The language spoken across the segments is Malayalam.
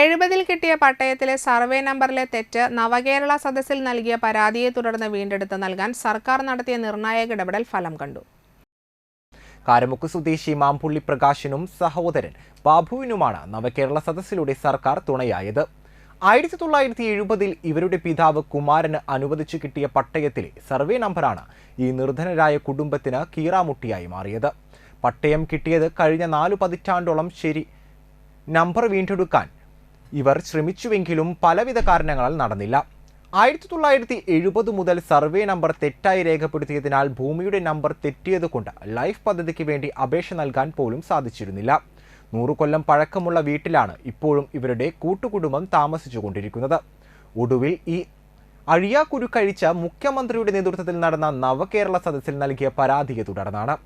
എഴുപതിൽ കിട്ടിയ പട്ടയത്തിലെ സർവേ നമ്പറിലെ തെറ്റ് നവകേരള സദസ്സിൽ നൽകിയ പരാതിയെ തുടർന്ന് വീണ്ടെടുത്ത് നൽകാൻ സർക്കാർ നടത്തിയ നിർണായക ഇടപെടൽ ഫലം കണ്ടു. കാരമുക്ക് സ്വദേശി മാമ്പുള്ളി പ്രകാശിനും സഹോദരൻ ബാബുവിനുമാണ് നവകേരള സദസ്സിലൂടെ സർക്കാർ തുണയായത്. ആയിരത്തി തൊള്ളായിരത്തി എഴുപതിൽ ഇവരുടെ പിതാവ് കുമാരന് അനുവദിച്ചു കിട്ടിയ പട്ടയത്തിലെ സർവേ നമ്പറാണ് ഈ നിർധനരായ കുടുംബത്തിന് കീറാമുട്ടിയായി മാറിയത്. പട്ടയം കിട്ടിയത് കഴിഞ്ഞ നാലു പതിറ്റാണ്ടോളം ശരി. നമ്പർ വീണ്ടെടുക്കാൻ ഇവർ ശ്രമിച്ചുവെങ്കിലും പലവിധ കാരണങ്ങളാൽ നടന്നില്ല. ആയിരത്തി തൊള്ളായിരത്തി എഴുപത് മുതൽ സർവേ നമ്പർ തെറ്റായി രേഖപ്പെടുത്തിയതിനാൽ ഭൂമിയുടെ നമ്പർ തെറ്റിയതുകൊണ്ട് ലൈഫ് പദ്ധതിക്ക് വേണ്ടി അപേക്ഷ നൽകാൻ പോലും സാധിച്ചിരുന്നില്ല. നൂറു കൊല്ലം പഴക്കമുള്ള വീട്ടിലാണ് ഇപ്പോഴും ഇവരുടെ കൂട്ടുകുടുംബം താമസിച്ചുകൊണ്ടിരിക്കുന്നത്. ഒടുവിൽ ഈ അഴിയാക്കുരു കഴിച്ച മുഖ്യമന്ത്രിയുടെ നേതൃത്വത്തിൽ നടന്ന നവകേരള സദസ്സിൽ നൽകിയ പരാതിയെ തുടർന്നാണ്.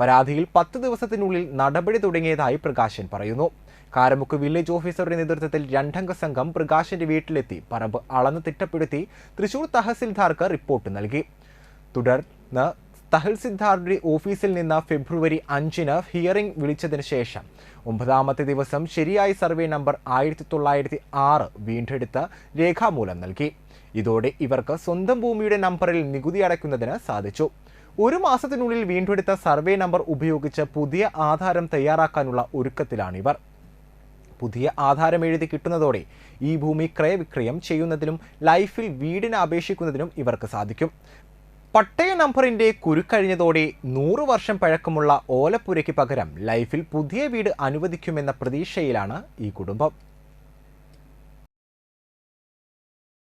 പരാതിയിൽ പത്ത് ദിവസത്തിനുള്ളിൽ നടപടി തുടങ്ങിയതായി പ്രകാശൻ പറയുന്നു. കാരമുക്ക് വില്ലേജ് ഓഫീസറുടെ നേതൃത്വത്തിൽ രണ്ടംഗ സംഘം പ്രകാശിന്റെ വീട്ടിലെത്തി. പറമ്പ് അളന്ന് തിട്ടപ്പെടുത്തി തൃശൂർ തഹസിൽദാർക്ക് റിപ്പോർട്ട് നൽകി. തുടർന്ന് തഹസിൽദാറുടെ ഓഫീസിൽ നിന്ന് ഫെബ്രുവരി അഞ്ചിന് ഹിയറിംഗ് വിളിച്ചതിന് ശേഷം ഒമ്പതാമത്തെ ദിവസം ശരിയായ സർവേ നമ്പർ ആയിരത്തി തൊള്ളായിരത്തി ആറ് വീണ്ടെടുത്ത് രേഖാമൂലം നൽകി. ഇതോടെ ഇവർക്ക് സ്വന്തം ഭൂമിയുടെ നമ്പറിൽ നികുതി അടയ്ക്കുന്നതിന് സാധിച്ചു. ഒരു മാസത്തിനുള്ളിൽ വീണ്ടെടുത്ത സർവേ നമ്പർ ഉപയോഗിച്ച് പുതിയ ആധാരം തയ്യാറാക്കാനുള്ള ഒരുക്കത്തിലാണിവർ. പുതിയ ആധാരം എഴുതി കിട്ടുന്നതോടെ ഈ ഭൂമി ക്രയവിക്രയം ചെയ്യുന്നതിനും ലൈഫിൽ വീടിന് അപേക്ഷിക്കുന്നതിനും ഇവർക്ക് സാധിക്കും. പട്ടയ നമ്പറിന്റെ കുരുക്കഴിഞ്ഞതോടെ നൂറ് വർഷം പഴക്കമുള്ള ഓലപ്പുരയ്ക്ക് പകരം ലൈഫിൽ പുതിയ വീട് അനുവദിക്കുമെന്ന പ്രതീക്ഷയിലാണ് ഈ കുടുംബം.